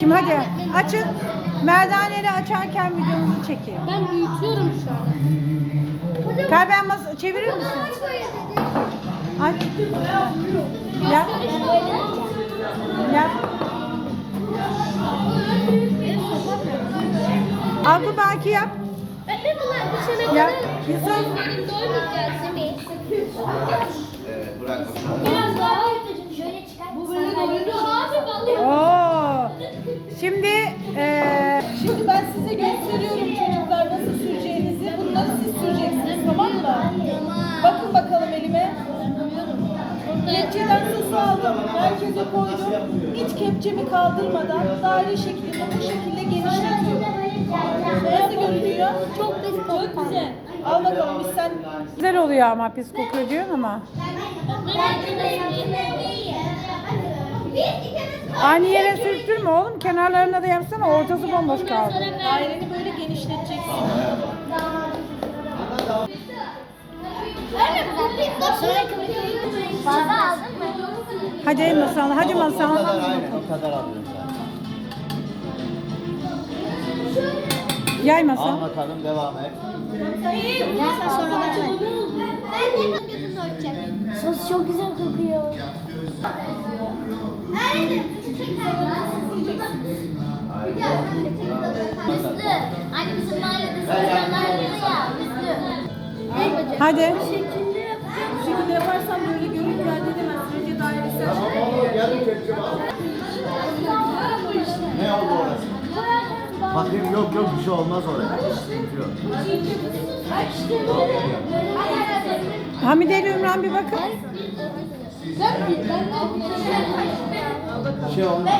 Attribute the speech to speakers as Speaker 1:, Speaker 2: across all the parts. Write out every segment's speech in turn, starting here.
Speaker 1: Şimdi hadi açın. Merdaneleri açarken videomuzu çekeyim.
Speaker 2: Ben büyütüyorum şu an.
Speaker 1: Kalben mas çevirir misin? Aç. Yap. Yap. Algı belki yap.
Speaker 2: Ben
Speaker 1: Yap. Yusuf.
Speaker 2: benim doymayacağız değil mi?
Speaker 3: Evet, bırak bakalım.
Speaker 2: Biraz daha
Speaker 4: Kepçeden sosu aldım. Merkeze koydum. Hiç kepçemi kaldırmadan daire şeklinde bu şekilde genişletiyorum. Nasıl görünüyor?
Speaker 2: Çok pis
Speaker 4: Çok güzel. Al bakalım biz sen
Speaker 1: güzel oluyor ama pis kokuyor diyorsun ama. Aynı yere sürttürme oğlum. Kenarlarına da yapsana. Ortası bomboş kaldı.
Speaker 4: daireni böyle genişleteceksin.
Speaker 2: Fazla aldın mı?
Speaker 1: Hadi masal, hadi
Speaker 3: O
Speaker 1: masal.
Speaker 3: kadar aynı, o kadar alıyorum sen.
Speaker 1: Yay
Speaker 3: Al
Speaker 1: masal.
Speaker 3: bakalım, devam et.
Speaker 2: Sos çok güzel kokuyor. Müslü. Anne bizim mahallede sınırlar ya. Müslü.
Speaker 1: Hadi.
Speaker 4: Bu
Speaker 3: Bakayım yok yok bir şey olmaz oraya.
Speaker 1: Hamide ile Ümran bir bakın.
Speaker 3: Bir şey olmaz.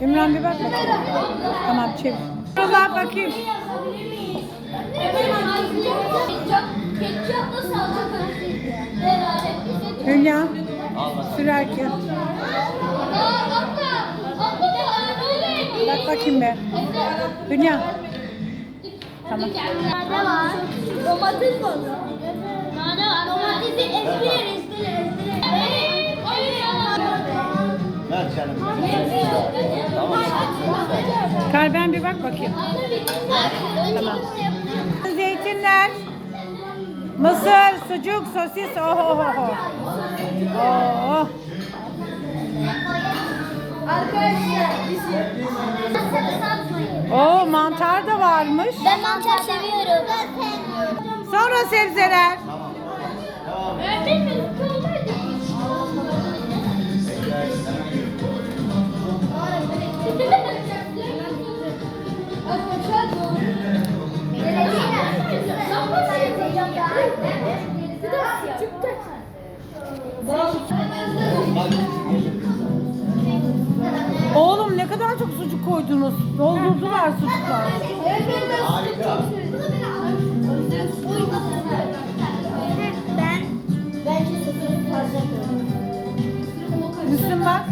Speaker 1: Ümran bir bak. Tamam çevir. Allah bakayım. Hülya sürerken. Bak bakayım be. Hülya. Tamam.
Speaker 2: Nerede var? Domates var. Nerede var? Domatesi ezdiler, ezdiler, ezdiler.
Speaker 3: Ver canım.
Speaker 1: Bir bak bakayım. Tamam. Zeytinler. Mısır, sucuk, sosis. Oh oh oh. oh. Oh. Mantar da varmış.
Speaker 2: Ben mantar seviyorum.
Speaker 1: Sonra sebzeler.
Speaker 2: Benimki oradaydı.
Speaker 1: Oğlum kadar çok sucuk koydunuz. Doldurdular sucuklar.
Speaker 2: Ben bence sıfır fazla koydum.
Speaker 1: Müslüm bak.